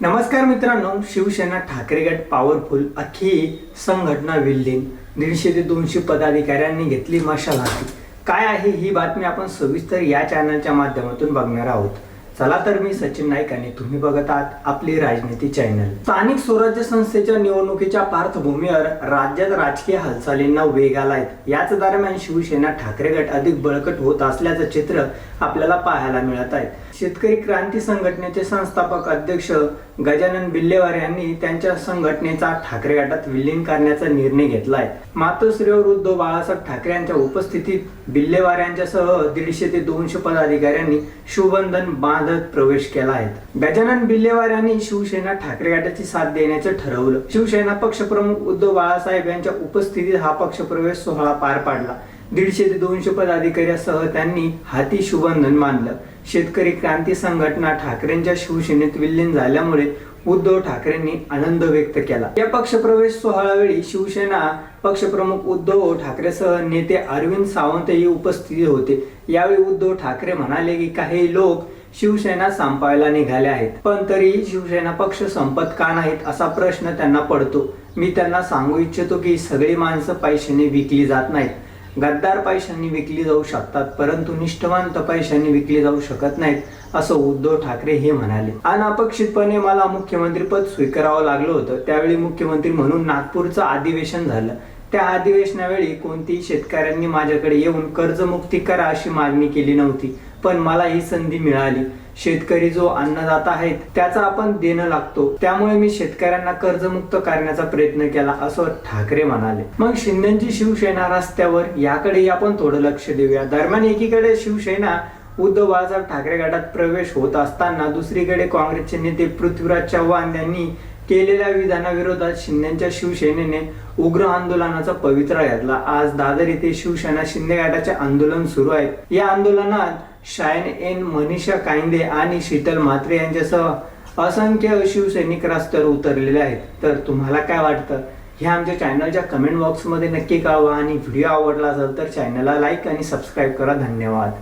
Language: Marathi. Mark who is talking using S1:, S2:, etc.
S1: नमस्कार मित्रांनो शिवसेना ठाकरे गट पॉवरफुल अख्खी संघटना विल्लीन दीडशे ते दोनशे पदाधिकाऱ्यांनी घेतली मशाल हाती काय आहे ही बातमी आपण सविस्तर या चॅनलच्या माध्यमातून बघणार आहोत. चला तर मी सचिन नाईक आणि तुम्ही बघत आहात आपली राजनीती चॅनल. स्थानिक स्वराज्य संस्थेच्या निवडणुकीच्या पार्श्वभूमीवर राज्यात राजकीय हालचालींना वेग आलाय. याच दरम्यान शिवसेना ठाकरे गट अधिक बळकट होत असल्याचं चित्र आपल्याला पाहायला मिळत आहे. शेतकरी क्रांती संघटनेचे संस्थापक अध्यक्ष गजानन बिल्लेवार यांनी त्यांच्या संघटनेचा ठाकरे गटात विलीन करण्याचा निर्णय घेतलाय. मातोश्रीवर उद्धव बाळासाहेब ठाकरे यांच्या उपस्थितीत बिल्लेवार यांच्यासह दीडशे ते दोनशे पदाधिकाऱ्यांनी शिवबंधन वादात प्रवेश केला आहे. गजानन बिल्लेवार यांनी शिवसेना ठाकरे गटाची साथ देण्याचं ठरवलं. शिवसेना पक्षप्रमुख उद्धव बाळासाहेब यांच्या उपस्थितीत हा पक्षप्रवेश सोहळा पार पाडला. दीडशे ते दोनशे पदाधिकाऱ्यासह त्यांनी हाती शुभंधन मानलं शेतकरी क्रांती संघटना ठाकरेंच्या शिवसेनेत विलीन झाल्यामुळे उद्धव ठाकरेंनी आनंद व्यक्त केला. या पक्षप्रवेश सोहळ्यावेळी शिवसेना पक्षप्रमुख उद्धव ठाकरेसह नेते अरविंद सावंतही उपस्थित होते. यावेळी उद्धव ठाकरे म्हणाले की काही लोक शिवसेना संपायला निघाले आहेत. पण तरीही शिवसेना पक्ष संपत का नाहीत असा प्रश्न त्यांना पडतो. मी त्यांना सांगू इच्छितो की सगळी माणसं पैशाने विकली जात नाहीत. गद्दार पैशांनी विकली जाऊ शकतात परंतु निष्ठवांत पैशांनी विकली जाऊ शकत नाहीत असं उद्धव ठाकरे हे म्हणाले. अनापेक्षितपणे मला मुख्यमंत्री पद स्वीकारावं लागलं होतं. त्यावेळी मुख्यमंत्री म्हणून नागपूरचं अधिवेशन झालं. त्या अधिवेशनावेळी कोणतीही शेतकऱ्यांनी माझ्याकडे येऊन कर्जमुक्ती करा अशी मागणी केली नव्हती. पण मला ही संधी मिळाली. शेतकरी जो अन्नदाता आहेत त्याचा आपण देणं लागतो. त्यामुळे मी शेतकऱ्यांना कर्जमुक्त करण्याचा प्रयत्न केला असं ठाकरे म्हणाले. मग शिंदेची शिवसेना रस्त्यावर याकडे आपण थोडं लक्ष देऊया. दरम्यान एकीकडे शिवसेना उद्धव बाळासाहेब ठाकरे गटात प्रवेश होत असताना दुसरीकडे काँग्रेसचे नेते पृथ्वीराज चव्हाण यांनी केलेल्या विधानाविरोधात शिंदेच्या शिवसेनेने उग्र आंदोलनाचा पवित्रा घेतला. आज दादर येथे शिवसेना शिंदे गटाचे आंदोलन सुरू आहे. या आंदोलनात शायन एन मनीषा कायंदे आणि शीतल म्हात्रे यांच्यासह असंख्य शिवसैनिक रस्त्यावर उतरलेले आहेत. तर तुम्हाला काय वाटतं? हे आमच्या चॅनलच्या कमेंट बॉक्समध्ये नक्की कळवा आणि व्हिडिओ आवडला असेल तर चॅनलला लाईक आणि सबस्क्राईब करा. धन्यवाद.